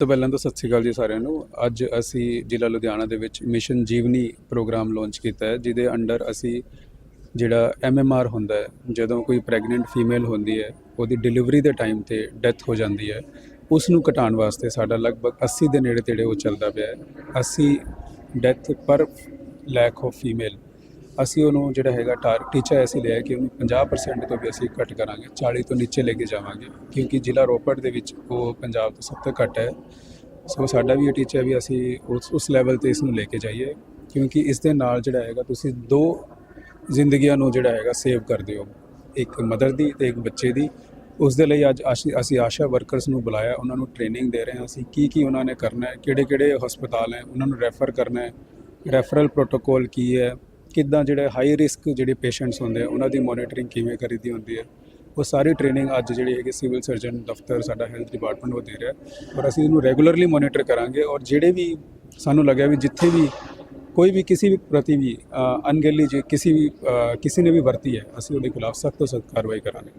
ਤੋਂ ਪਹਿਲਾਂ ਤਾਂ ਸਤਿ ਸ਼੍ਰੀ ਅਕਾਲ ਜੀ ਸਾਰਿਆਂ ਨੂੰ। ਅੱਜ ਅਸੀਂ ਜ਼ਿਲ੍ਹਾ ਲੁਧਿਆਣਾ ਦੇ ਵਿੱਚ ਮਿਸ਼ਨ ਜੀਵਨੀ ਪ੍ਰੋਗਰਾਮ ਲਾਂਚ ਕੀਤਾ ਹੈ, ਜਿਹਦੇ ਅੰਡਰ ਅਸੀਂ ਜਿਹੜਾ ਐਮਐਮਆਰ ਹੁੰਦਾ ਹੈ, ਜਦੋਂ ਕੋਈ ਪ੍ਰੈਗਨੈਂਟ ਫੀਮੇਲ ਹੁੰਦੀ ਹੈ, ਉਹਦੀ ਡਿਲੀਵਰੀ ਦੇ ਟਾਈਮ ਤੇ ਡੈਥ ਹੋ ਜਾਂਦੀ ਹੈ। ਉਸ ਨੂੰ ਘਟਾਉਣ ਵਾਸਤੇ ਸਾਡਾ ਲਗਭਗ 80 ਦੇ ਨੇੜੇ ਤੇੜੇ ਉਹ ਚੱਲਦਾ ਪਿਆ ਹੈ। ਅਸੀਂ ਡੈਥ ਪਰ ਲੈਕ ਆਫ ਫੀਮੇਲ ਅਸੀਂ ਉਹਨੂੰ ਜਿਹੜਾ ਹੈਗਾ ਟਾਰ ਟੀਚਾ ਐਸੀ ਲਿਆ ਕਿ ਉਹਨੂੰ 50% ਤੋਂ ਵੀ ਅਸੀਂ ਘੱਟ ਕਰਾਂਗੇ 40 ਤੋਂ ਨੀਚੇ ਲੈ ਕੇ ਜਾਵਾਂਗੇ, ਕਿਉਂਕਿ ਜ਼ਿਲ੍ਹਾ ਰੋਪੜ ਦੇ ਵਿੱਚ ਉਹ ਪੰਜਾਬ ਤੋਂ ਸਭ ਤੋਂ ਘੱਟ ਹੈ। ਸੋ ਸਾਡਾ ਵੀ ਇਹ ਟੀਚਾ ਵੀ ਅਸੀਂ ਉਸ ਉਸ ਲੈਵਲ ਤੇ ਇਸ ਨੂੰ ਲੈ ਕੇ ਜਾਈਏ, ਕਿਉਂਕਿ ਇਸ ਦੇ ਨਾਲ ਜਿਹੜਾ ਹੈਗਾ ਤੁਸੀਂ ਦੋ ਜ਼ਿੰਦਗੀਆਂ ਨੂੰ ਜਿਹੜਾ ਹੈਗਾ ਸੇਵ ਕਰਦੇ ਹੋ, ਇੱਕ ਮਦਰ ਦੀ ਤੇ ਇੱਕ ਬੱਚੇ ਦੀ। ਉਸ ਦੇ ਲਈ ਅੱਜ ਅਸੀਂ ਅਸੀਂ ਆਸ਼ਾ ਵਰਕਰਸ ਨੂੰ ਬੁਲਾਇਆ, ਉਹਨਾਂ ਨੂੰ ਟ੍ਰੇਨਿੰਗ ਦੇ ਰਹੇ ਹਾਂ, ਅਸੀਂ ਕੀ ਕੀ ਉਹਨਾਂ ਨੇ ਕਰਨਾ ਹੈ, ਕਿਹੜੇ ਕਿਹੜੇ ਹਸਪਤਾਲ ਹੈ, ਉਹਨਾਂ ਨੂੰ ਰੈਫਰ ਕਰਨਾ ਹੈ ਰੈਫਰਲ ਪ੍ਰੋਟੋਕੋਲ ਕੀ ਹੈ ਕਿੱਦਾਂ ਜਿਹੜੇ ਹਾਈ ਰਿਸਕ ਜਿਹੜੇ ਪੇਸ਼ੈਂਟਸ ਹੁੰਦੇ ਆ ਉਹਨਾਂ ਦੀ ਮੋਨੀਟਰਿੰਗ ਕਿਵੇਂ ਕਰੀਦੀ ਹੁੰਦੀ ਹੈ ਉਹ ਸਾਰੀ ਟ੍ਰੇਨਿੰਗ ਅੱਜ ਜਿਹੜੀ ਹੈਗੀ ਸਿਵਲ ਸਰਜਨ ਦਫ਼ਤਰ ਸਾਡਾ ਹੈਲਥ ਡਿਪਾਰਟਮੈਂਟ ਉਹ ਦੇ ਰਿਹਾ ਹੈ। ਔਰ ਅਸੀਂ ਇਹਨੂੰ ਰੈਗੂਲਰਲੀ ਮੋਨੀਟਰ ਕਰਾਂਗੇ ਔਰ ਜਿਹੜੇ ਵੀ ਸਾਨੂੰ ਲੱਗਿਆ ਵੀ ਜਿੱਥੇ ਵੀ ਕੋਈ ਵੀ ਕਿਸੇ ਵੀ ਪ੍ਰਤੀ ਵੀ ਅ, ਅਣਗਹਿਲੀ ਜੇ ਕਿਸੇ ਵੀ ਕਿਸੇ ਨੇ ਵੀ ਵਰਤੀ ਹੈ ਅਸੀਂ ਉਹਦੇ ਖਿਲਾਫ ਸਖਤ ਤੋਂ ਸਖਤ ਕਾਰਵਾਈ ਕਰਾਂਗੇ